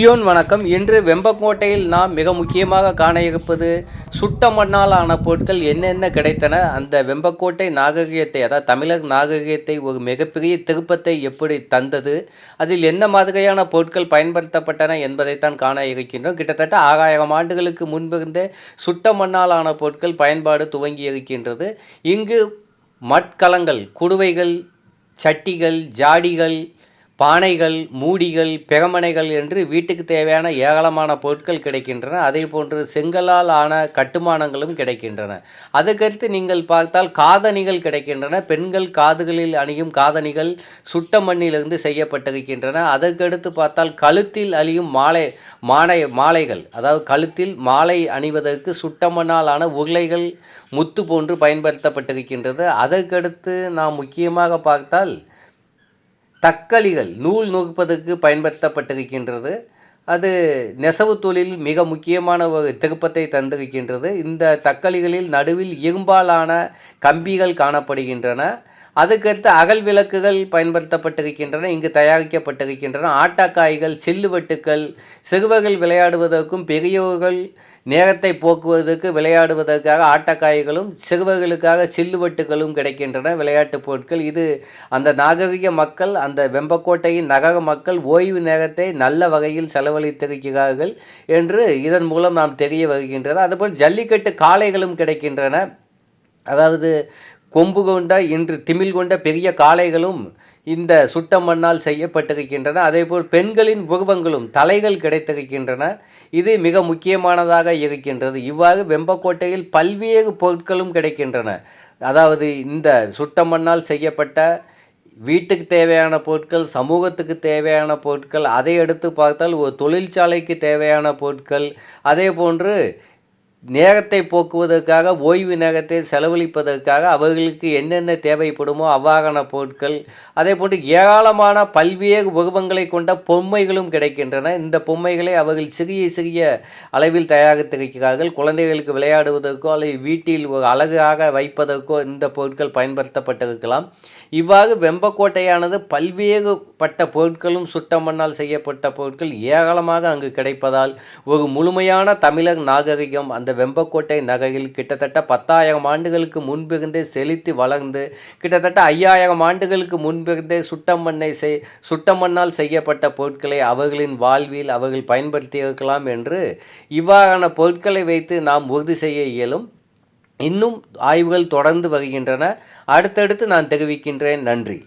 Ion வணக்கம். இன்று வெம்பக்கோட்டையில் நாம் மிக முக்கியமாக காண இருப்பது சுட்ட மண்ணால் ஆன பொருட்கள் என்னென்ன கிடைத்தன? அந்த வெம்பக்கோட்டை நாகரிகத்தை அதாவது தமிழர் நாகரிகத்தை ஒரு மிகப்பெரிய திருப்பத்தை எப்படி தந்தது? அதில் என்ன மாதிரியான பொருட்கள் பயன்படுத்தப்பட்டன என்பதைத்தான் காண இருக்கின்றோம். கிட்டத்தட்ட ஆறாயிரம் ஆண்டுகளுக்கு முன்பிருந்தே சுட்ட மண்ணால் ஆன பொருட்கள் பயன்பாடு துவங்கி இருக்கின்றது. இங்கு மட்கலங்கள் குடுவைகள் சட்டிகள் ஜாடிகள் பானைகள் மூடிகள் பெகமனைகள் என்று வீட்டுக்கு தேவையான ஏராளமான பொருட்கள் கிடைக்கின்றன. அதே போன்று செங்கலால் ஆன கட்டுமானங்களும் கிடைக்கின்றன. அதுக்கடுத்து நீங்கள் பார்த்தால் காதணிகள் கிடைக்கின்றன. பெண்கள் காதுகளில் அணியும் காதணிகள் சுட்ட மண்ணிலிருந்து செய்யப்பட்டிருக்கின்றன. அதற்கடுத்து பார்த்தால் கழுத்தில் அழியும் மாலை மாலை மாலைகள் அதாவது கழுத்தில் மாலை அணிவதற்கு சுட்ட மண்ணால் ஆன உருளைகள் முத்து போன்று பயன்படுத்தப்பட்டிருக்கின்றது. அதற்கடுத்து நாம் முக்கியமாக பார்த்தால் தக்களிகள் நூல் நுகப்பதற்கு பயன்படுத்தப்பட்டிருக்கின்றது. அது நெசவு தொழில் மிக முக்கியமான ஒரு திருப்பத்தை தந்திருக்கின்றது. இந்த தக்களிகளில் நடுவில் இரும்பாலான கம்பிகள் காணப்படுகின்றன. அதுக்கடுத்து அகல் விளக்குகள் பயன்படுத்தப்பட்டிருக்கின்றன இங்கு தயாரிக்கப்பட்டிருக்கின்றன. ஆட்டாக்காய்கள் சில்லுவட்டுக்கள் சிறுவர்கள் விளையாடுவதற்கும் பெரியோர்கள் நேரத்தை போக்குவதற்கு விளையாடுவதற்காக ஆட்டக்காய்களும் சிறுவர்களுக்காக சில்லுவட்டுகளும் கிடைக்கின்றன விளையாட்டுப் பொருட்கள். இது அந்த நாகரிக மக்கள் அந்த வெம்பக்கோட்டையின் நகர மக்கள் ஓய்வு நேரத்தை நல்ல வகையில் செலவழித்திருக்கிறார்கள் என்று இதன் மூலம் நாம் தெரிய வருகின்றது. அதுபோல் ஜல்லிக்கட்டு காளைகளும் கிடைக்கின்றன. அதாவது கொம்பு கொண்ட இன்று திமில் கொண்ட பெரிய காளைகளும் இந்த சுட்ட மண்ணால் செய்யப்பட்டிருக்கின்றன. அதேபோல் பெண்களின் உருவங்களும் தலைகள் கிடைத்திருக்கின்றன. இது மிக முக்கியமானதாக இருக்கின்றது. இவ்வாறு வெம்பக்கோட்டையில் பல்வேறு பொருட்களும் கிடைக்கின்றன. அதாவது இந்த சுட்ட மண்ணால் செய்யப்பட்ட வீட்டுக்கு தேவையான பொருட்கள் சமூகத்துக்கு தேவையான பொருட்கள் அதை எடுத்து பார்த்தால் ஒரு தொழிற்சாலைக்கு தேவையான பொருட்கள் அதே போன்று நேரத்தை போக்குவதற்காக ஓய்வு நேரத்தை செலவழிப்பதற்காக அவர்களுக்கு என்னென்ன தேவைப்படுமோ அவ்வாறான பொருட்கள் அதே போன்று ஏராளமான பல்வேறு உருவங்களை கொண்ட பொம்மைகளும் கிடைக்கின்றன. இந்த பொம்மைகளை அவர்கள் சிறிய சிறிய அளவில் தயாரித்திருக்கிறார்கள். குழந்தைகளுக்கு விளையாடுவதற்கோ அல்லது வீட்டில் ஒரு அழகாக வைப்பதற்கோ இந்த பொருட்கள் பயன்படுத்தப்பட்டிருக்கலாம். இவ்வாறு வெம்பக்கோட்டையானது பல்வேறு பட்ட பொருட்களும் சுட்ட மண்ணால் செய்யப்பட்ட பொருட்கள் ஏராளமாக அங்கு கிடைப்பதால் ஒரு முழுமையான தமிழர் நாகரிகம் அந்த வெம்பக்கோட்டை நகரில் கிட்டத்தட்ட பத்தாயிரம் ஆண்டுகளுக்கு முன்பிருந்தே செழித்து வளர்ந்து கிட்டத்தட்ட ஐயாயிரம் ஆண்டுகளுக்கு முன்பிருந்தே சுட்ட மண்ணை செய் சுட்ட மண்ணால் செய்யப்பட்ட பொருட்களை அவர்களின் வாழ்வில் அவர்கள் பயன்படுத்தி இருக்கலாம் என்று இவ்வாறான பொருட்களை வைத்து நாம் உறுதி செய்ய இயலும். இன்னும் ஆய்வுகள் தொடர்ந்து வருகின்றன. அடுத்தடுத்து நான் தெரிவிக்கின்றேன். நன்றி.